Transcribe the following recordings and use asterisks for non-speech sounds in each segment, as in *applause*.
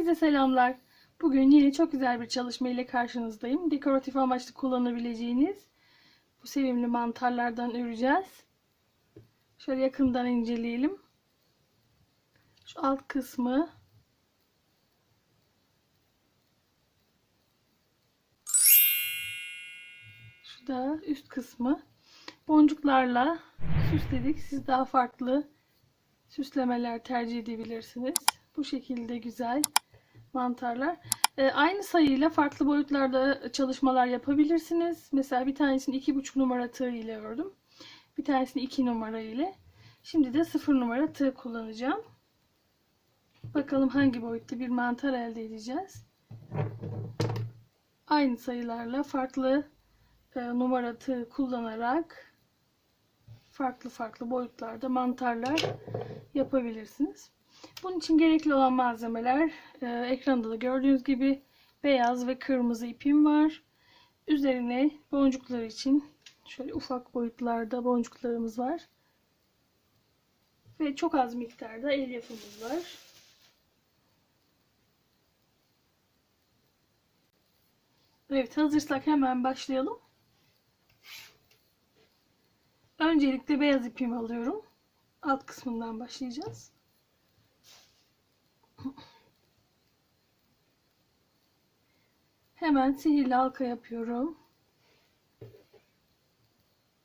Herkese selamlar. Bugün yine çok güzel bir çalışma ile karşınızdayım. Dekoratif amaçlı kullanabileceğiniz bu sevimli mantarlardan öreceğiz. Şöyle yakından inceleyelim. Şu alt kısmı şu da üst kısmı boncuklarla süsledik. Siz daha farklı süslemeler tercih edebilirsiniz. Bu şekilde güzel mantarlar. Ee, aynı sayıyla farklı boyutlarda çalışmalar yapabilirsiniz. Mesela bir tanesini iki buçuk numara tığ ile ördüm. Bir tanesini iki numara ile. Şimdi de sıfır numara tığ kullanacağım. Bakalım hangi boyutta bir mantar elde edeceğiz. Aynı sayılarla farklı e, numara tığ kullanarak farklı farklı boyutlarda mantarlar yapabilirsiniz. Bunun için gerekli olan malzemeler e, ekranda da gördüğünüz gibi beyaz ve kırmızı ipim var. Üzerine boncuklar için şöyle ufak boyutlarda boncuklarımız var. Ve çok az miktarda el yapımız var. Evet hazırsak hemen başlayalım. Öncelikle beyaz ipimi alıyorum. Alt kısmından başlayacağız. Hemen sihirli halka yapıyorum.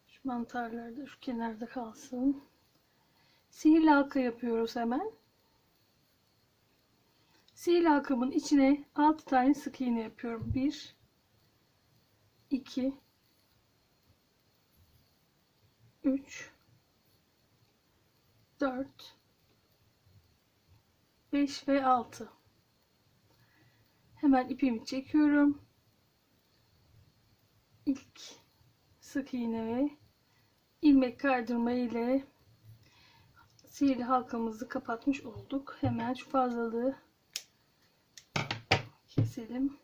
Şu mantarlar da şu kenarda kalsın. Sihirli halka yapıyoruz hemen. Sihirli halkamın içine 6 tane sık iğne yapıyorum. 1 2 3 4 5 ve 6 hemen ipimi çekiyorum. İlk sık iğne ve ilmek kaydırma ile sihirli halkamızı kapatmış olduk. Hemen şu fazlalığı keselim.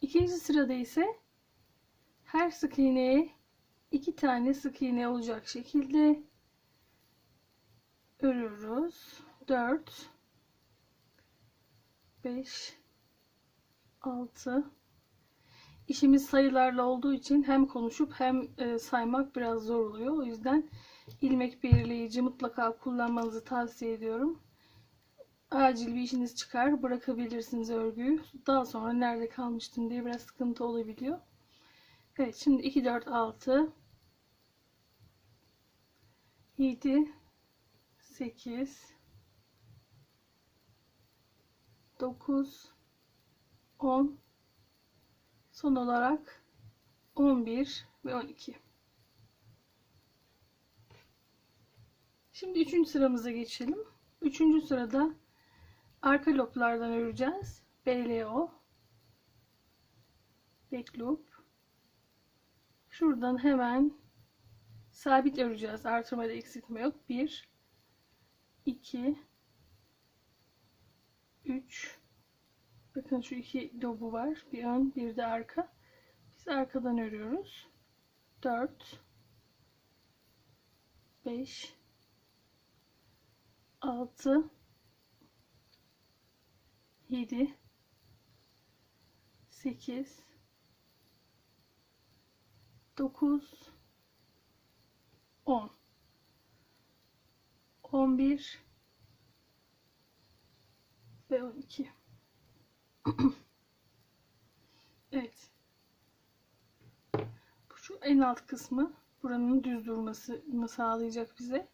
İkinci sırada ise her sık iğneye iki tane sık iğne olacak şekilde örüyoruz. 4 5 6 İşimiz sayılarla olduğu için hem konuşup hem e, saymak biraz zor oluyor. O yüzden ilmek belirleyici mutlaka kullanmanızı tavsiye ediyorum. Acil bir işiniz çıkar bırakabilirsiniz örgüyü. Daha sonra nerede kalmıştım diye biraz sıkıntı olabiliyor. Evet şimdi 2 4 6 7 8 9 10 son olarak 11 ve 12 şimdi 3. sıramıza geçelim. 3. sırada arka loplardan öreceğiz. BLO back loop. Şuradan hemen sabit öreceğiz. Artırma da eksiltme yok. 1 2 3 bakın şu iki lobu var. Bir ön bir de arka. Biz arkadan örüyoruz. 4 5 6 7 8 9 10 11 ve 12 *clears throat* Evet Bu şu en alt kısmı buranın düz durmasını sağlayacak bize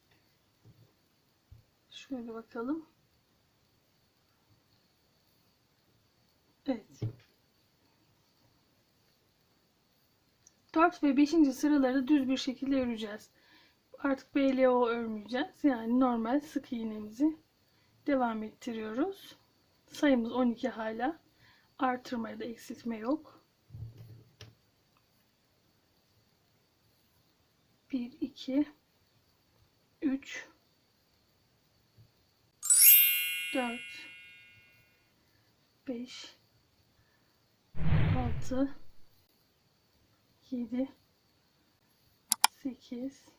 şöyle bakalım Evet 4 ve 5. sıraları düz bir şekilde öreceğiz. Artık BLO örmeyeceğiz. Yani normal sık iğnemizi devam ettiriyoruz. Sayımız 12 hala. Artırma ya da eksiltme yok. 1 2 3 4 5 6 7 8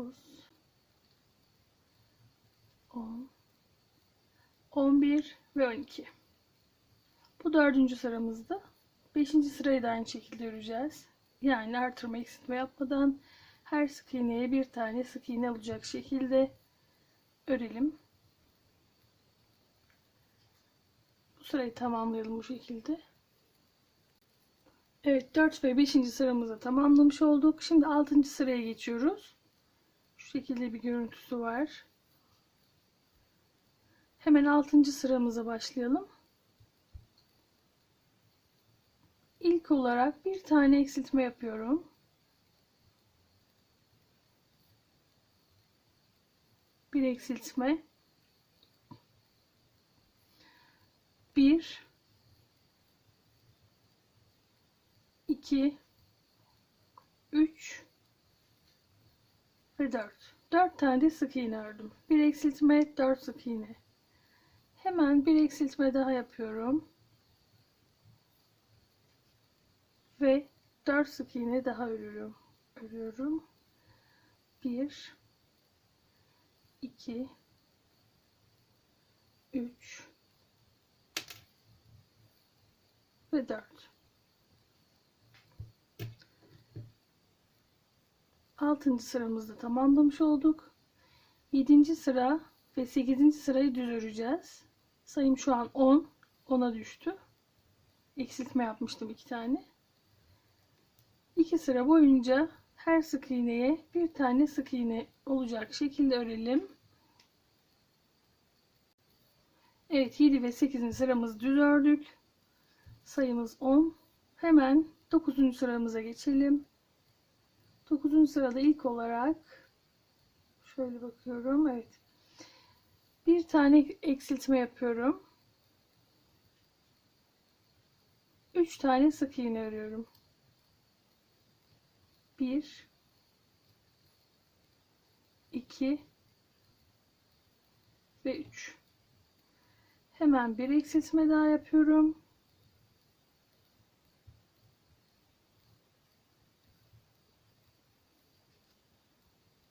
9 10 11 ve 12 bu dördüncü sıramızda beşinci sırayı da aynı şekilde öreceğiz yani artırma eksiltme yapmadan her sık iğneye bir tane sık iğne olacak şekilde örelim bu sırayı tamamlayalım bu şekilde Evet 4 ve 5. sıramızı tamamlamış olduk. Şimdi 6. sıraya geçiyoruz. Şekilde bir görüntüsü var. Hemen 6. sıramıza başlayalım. İlk olarak bir tane eksiltme yapıyorum. Bir eksiltme. Bir 2 3 ve 4. 4 tane de sık iğne ördüm. Bir eksiltme, 4 sık iğne. Hemen bir eksiltme daha yapıyorum. Ve 4 sık iğne daha örüyorum. Örüyorum. 1 2 3 ve 4. 6. sıramızda tamamlamış olduk. 7. sıra ve 8. sırayı düz öreceğiz. Sayım şu an 10. 10'a düştü. Eksiltme yapmıştım 2 tane. 2 sıra boyunca her sık iğneye bir tane sık iğne olacak şekilde örelim. Evet 7 ve 8. sıramızı düz ördük. Sayımız 10. Hemen 9. sıramıza geçelim. 9. sırada ilk olarak şöyle bakıyorum. Evet. Bir tane eksiltme yapıyorum. 3 tane sık iğne örüyorum. 1 2 ve 3. Hemen bir eksiltme daha yapıyorum.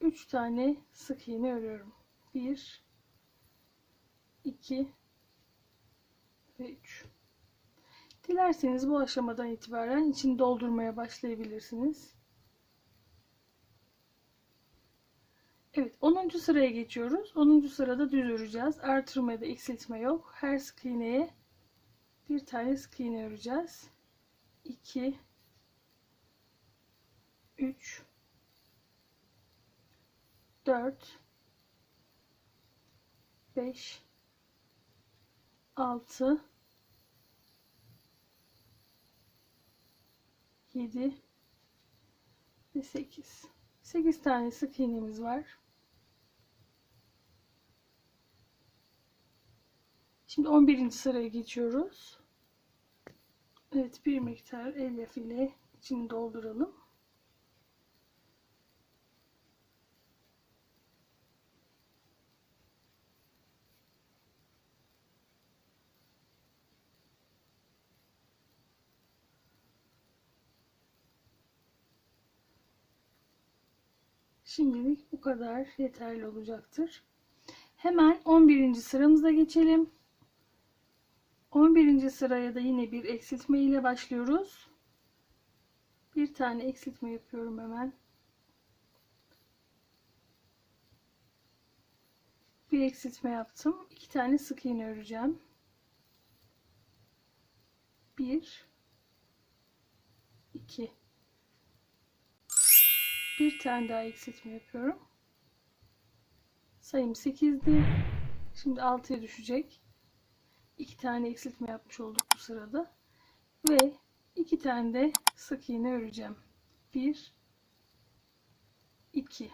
3 tane sık iğne örüyorum. 1 2 ve 3. Dilerseniz bu aşamadan itibaren içini doldurmaya başlayabilirsiniz. Evet 10. sıraya geçiyoruz. 10. sırada düz öreceğiz. Artırma ya da eksiltme yok. Her sık iğneye bir tane sık iğne öreceğiz. 2 3 4 5 6 7 ve 8 8 tane sık iğnemiz var. Şimdi 11. sıraya geçiyoruz. Evet bir miktar elyaf ile içini dolduralım Şimdilik bu kadar yeterli olacaktır. Hemen 11. sıramıza geçelim. 11. sıraya da yine bir eksiltme ile başlıyoruz. Bir tane eksiltme yapıyorum hemen. Bir eksiltme yaptım. İki tane sık iğne öreceğim. Bir, iki. Bir tane daha eksiltme yapıyorum. Sayım 8'di. Şimdi 6'ya düşecek. 2 tane eksiltme yapmış olduk bu sırada. Ve 2 tane de sık iğne öreceğim. 1 2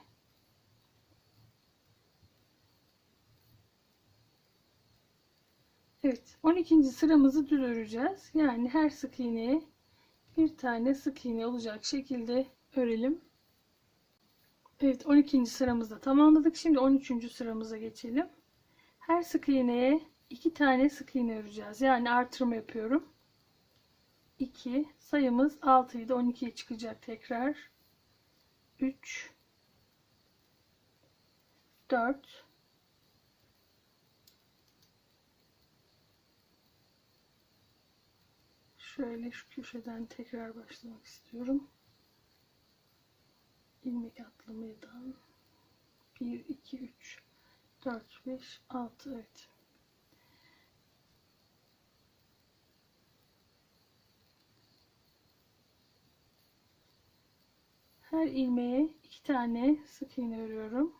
Evet 12. sıramızı düz öreceğiz. Yani her sık iğneye bir tane sık iğne olacak şekilde örelim. Evet 12. sıramızda tamamladık. Şimdi 13. sıramıza geçelim. Her sık iğneye 2 tane sık iğne öreceğiz. Yani artırma yapıyorum. 2 sayımız 6 idi. 12'ye çıkacak tekrar. 3 4 Şöyle şu köşeden tekrar başlamak istiyorum. İlmek atlamadan 1 2 3 4 5 6 evet. Her ilmeğe iki tane sık iğne örüyorum.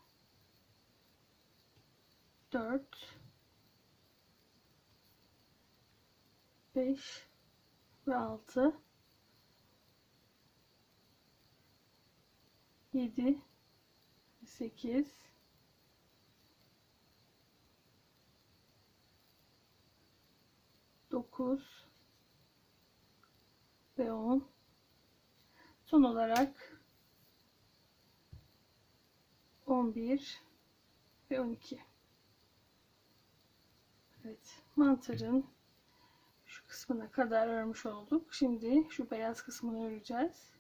4 5 ve 6 7 8 9 ve 10 son olarak 11 ve 12 Evet mantarın şu kısmına kadar örmüş olduk. Şimdi şu beyaz kısmını öreceğiz.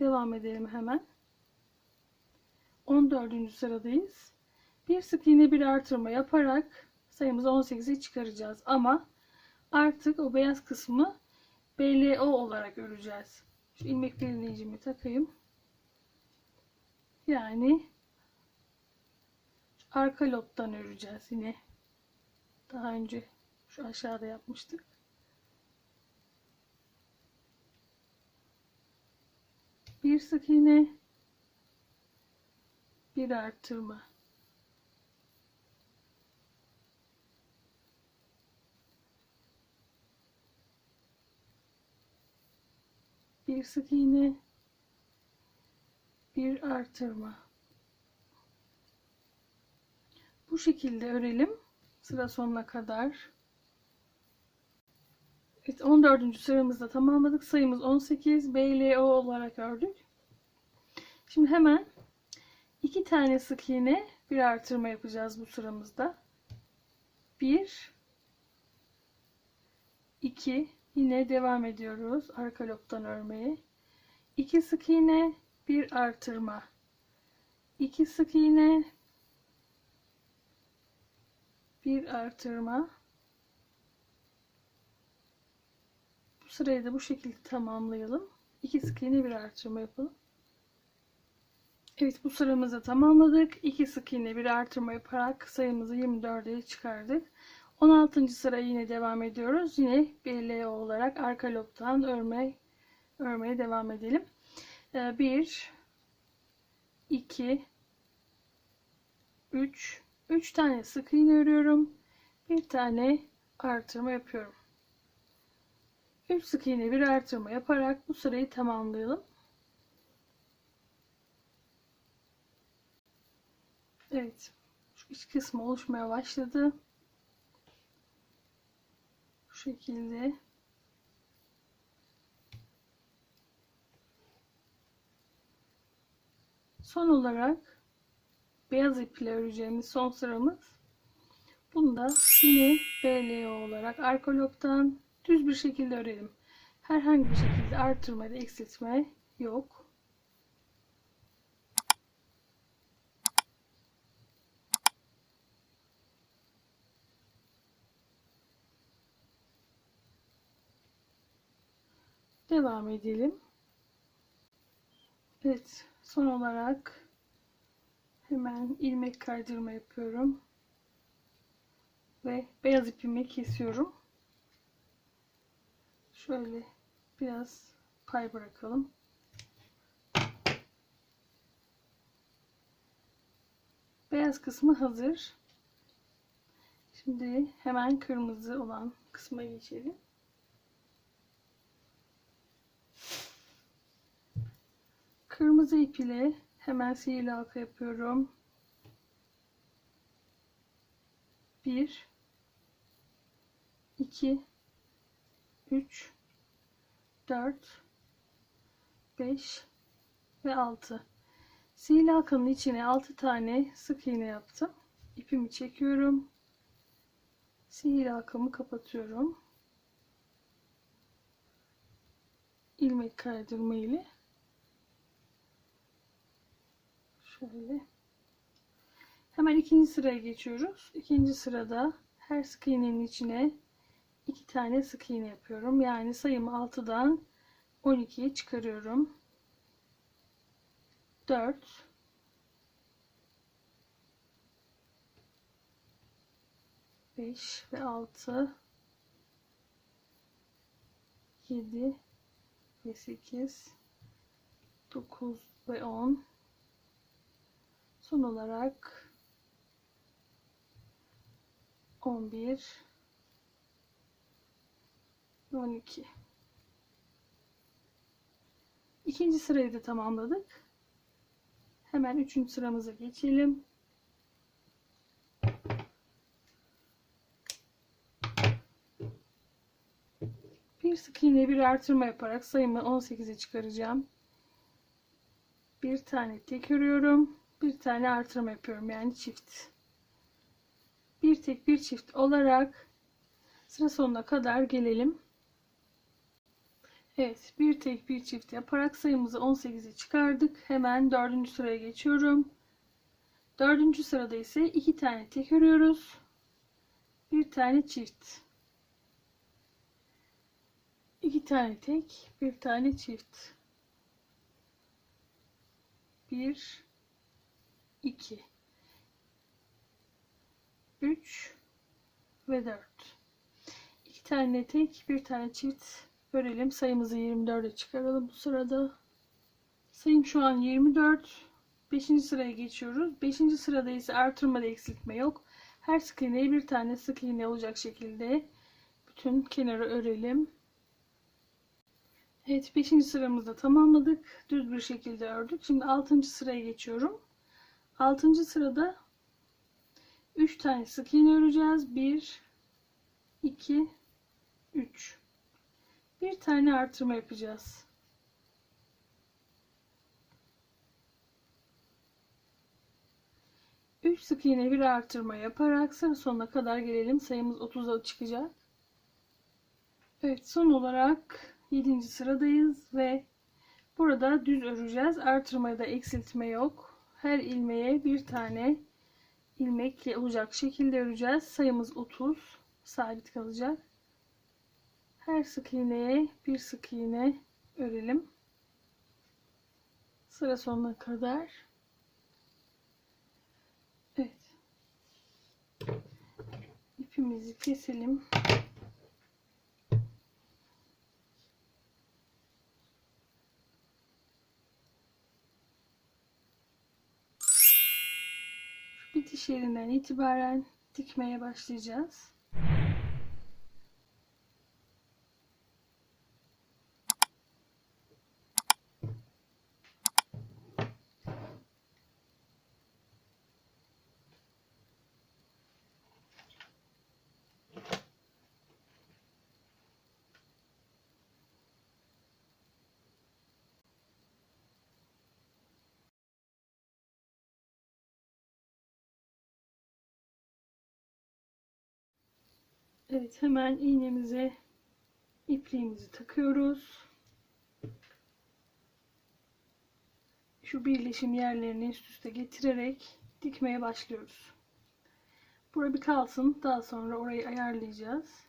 Devam edelim hemen. 14. sıradayız. Bir sık iğne bir artırma yaparak sayımızı 18'e çıkaracağız. Ama artık o beyaz kısmı BLO olarak öreceğiz. Şu ilmek belirleyicimi takayım. Yani arka lobdan öreceğiz yine. Daha önce şu aşağıda yapmıştık. Bir sık iğne, bir artırma. Bir sık iğne, bir artırma. Bu şekilde örelim sıra sonuna kadar. Evet 14. sıramızda tamamladık. Sayımız 18. BLO olarak ördük. Şimdi hemen iki tane sık iğne bir artırma yapacağız bu sıramızda. 1 2 yine devam ediyoruz arka lobdan örmeye. 2 sık iğne bir artırma. 2 sık iğne bir artırma. Sırayı da bu şekilde tamamlayalım. 2 sık iğne bir artırma yapalım. Evet bu sıramızı tamamladık. 2 sık iğne bir artırma yaparak sayımızı 24'e çıkardık. 16. sıra yine devam ediyoruz. Yine BLO olarak arka lobdan örme örmeye devam edelim. 1 2 3 3 tane sık iğne örüyorum. Bir tane artırma yapıyorum. 3 sık iğne bir artırma yaparak bu sırayı tamamlayalım. Evet. Şu iç kısmı oluşmaya başladı. Bu şekilde. Son olarak beyaz iple öreceğimiz son sıramız. Bunda yine BLO olarak arka lobdan düz bir şekilde örelim. Herhangi bir şekilde artırma ya da eksiltme yok. Devam edelim. Evet, son olarak hemen ilmek kaydırma yapıyorum. Ve beyaz ipimi kesiyorum. Şöyle biraz pay bırakalım. Beyaz kısmı hazır. Şimdi hemen kırmızı olan kısma geçelim. Kırmızı ip ile hemen sihirli halka yapıyorum. 1 2 3 4 5 ve 6 sihirli halkanın içine 6 tane sık iğne yaptım. İpimi çekiyorum. Sihirli halkamı kapatıyorum. İlmek kaydırma ile şöyle. Hemen ikinci sıraya geçiyoruz. İkinci sırada Her sık iğnenin içine iki tane sık iğne yapıyorum. Yani sayımı 6'dan 12'ye çıkarıyorum. 4 5 ve 6 7 ve 8 9 ve 10 son olarak 11 ve 12 ikinci sırayı da tamamladık. Hemen üçüncü sıramıza geçelim. Bir sık iğne bir artırma yaparak sayımı 18'e çıkaracağım. Bir tane tek örüyorum bir tane artırma yapıyorum yani çift. Bir tek bir çift olarak sıra sonuna kadar gelelim Evet bir tek bir çift yaparak sayımızı 18'e çıkardık. Hemen dördüncü sıraya geçiyorum. Dördüncü sırada ise iki tane tek örüyoruz. Bir tane çift. İki tane tek bir tane çift. 1 2 3 ve 4 2 tane tek bir tane çift örelim sayımızı 24'e çıkaralım bu sırada sayım şu an 24 5. sıraya geçiyoruz 5. sırada ise artırma da eksiltme yok her sık iğneye bir tane sık iğne olacak şekilde bütün kenarı örelim Evet 5. sıramızda tamamladık. Düz bir şekilde ördük. Şimdi 6. sıraya geçiyorum. 6. sırada 3 tane sık iğne öreceğiz. 1 2 3 bir tane artırma yapacağız. Üç sık iğne bir artırma yaparak sıra sonuna kadar gelelim. Sayımız 30'a çıkacak. Evet son olarak 7. sıradayız ve burada düz öreceğiz. Artırmaya da eksiltme yok. Her ilmeğe bir tane ilmekle olacak şekilde öreceğiz. Sayımız 30 sabit kalacak. Her sık iğneye bir sık iğne örelim. Sıra sonuna kadar. Evet. İpimizi keselim. bitiş yerinden itibaren dikmeye başlayacağız. Evet hemen iğnemize ipliğimizi takıyoruz. Şu birleşim yerlerini üst üste getirerek dikmeye başlıyoruz. Buraya bir kalsın. Daha sonra orayı ayarlayacağız.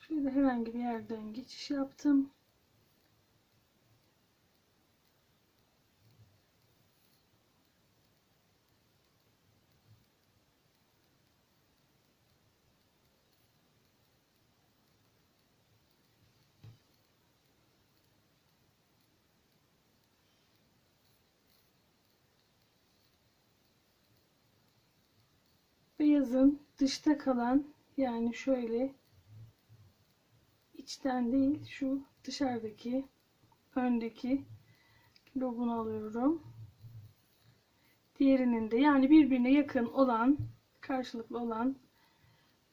Şöyle herhangi bir yerden geçiş yaptım. Beyazın dışta kalan yani şöyle içten değil şu dışarıdaki öndeki lobunu alıyorum. Diğerinin de yani birbirine yakın olan karşılıklı olan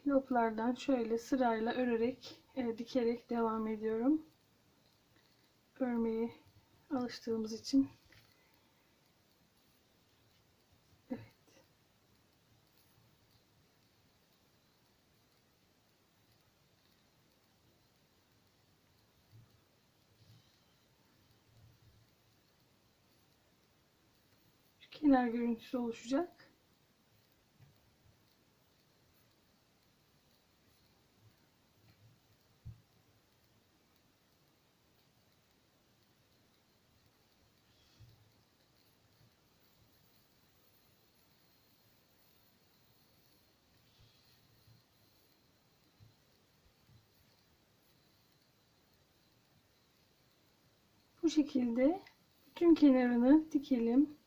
loblardan şöyle sırayla örerek e, dikerek devam ediyorum. Örmeye alıştığımız için kenar görüntüsü oluşacak. Bu şekilde bütün kenarını dikelim.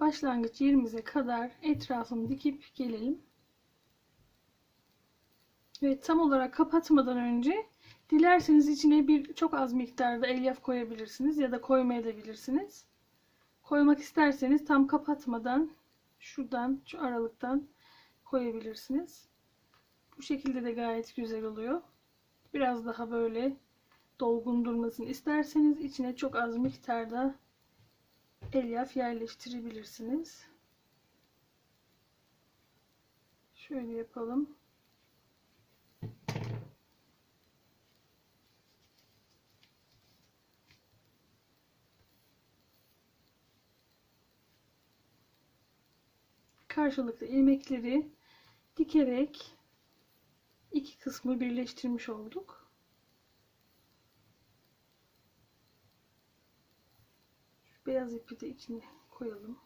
Başlangıç yerimize kadar etrafını dikip gelelim. Evet tam olarak kapatmadan önce Dilerseniz içine bir çok az miktarda elyaf koyabilirsiniz ya da koymayabilirsiniz. Koymak isterseniz tam kapatmadan şuradan şu aralıktan koyabilirsiniz. Bu şekilde de gayet güzel oluyor. Biraz daha böyle dolgun durmasını isterseniz içine çok az miktarda elyaf yerleştirebilirsiniz. Şöyle yapalım. karşılıklı ilmekleri dikerek iki kısmı birleştirmiş olduk. Beyaz ipi de içine koyalım.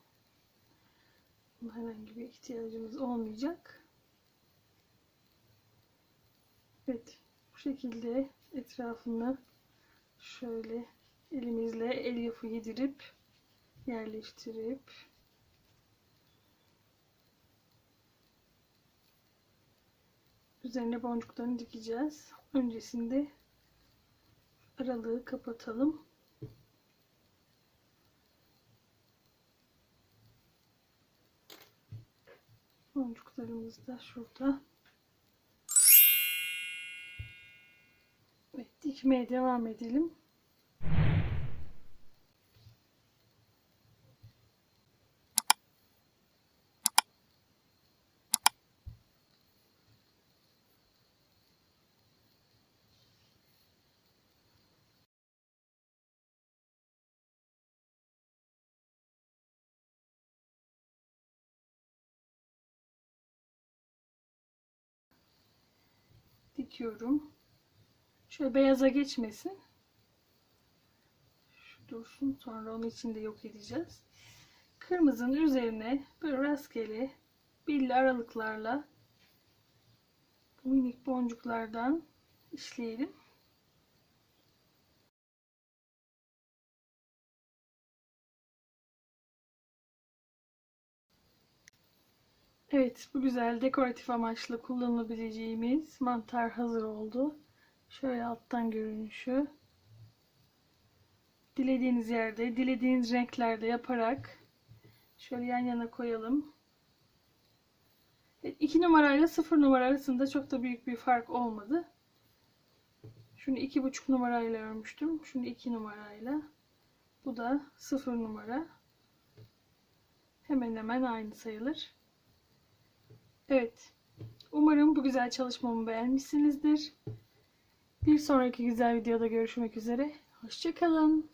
Buna herhangi bir ihtiyacımız olmayacak. Evet, bu şekilde etrafını şöyle elimizle elyafı yedirip yerleştirip Üzerine boncuklarını dikeceğiz. Öncesinde aralığı kapatalım. Boncuklarımız da şurada. Evet, dikmeye devam edelim. Dikiyorum. Şöyle beyaza geçmesin. Şu dursun. Sonra onun içinde yok edeceğiz. Kırmızının üzerine böyle rastgele belli aralıklarla bu minik boncuklardan işleyelim. Evet, bu güzel dekoratif amaçlı kullanılabileceğimiz mantar hazır oldu. Şöyle alttan görünüşü. Dilediğiniz yerde, dilediğiniz renklerde yaparak şöyle yan yana koyalım. Evet, 2 numarayla 0 numara arasında çok da büyük bir fark olmadı. Şunu 2,5 numarayla örmüştüm. Şunu 2 numarayla. Bu da 0 numara. Hemen hemen aynı sayılır. Evet. Umarım bu güzel çalışmamı beğenmişsinizdir. Bir sonraki güzel videoda görüşmek üzere. Hoşçakalın.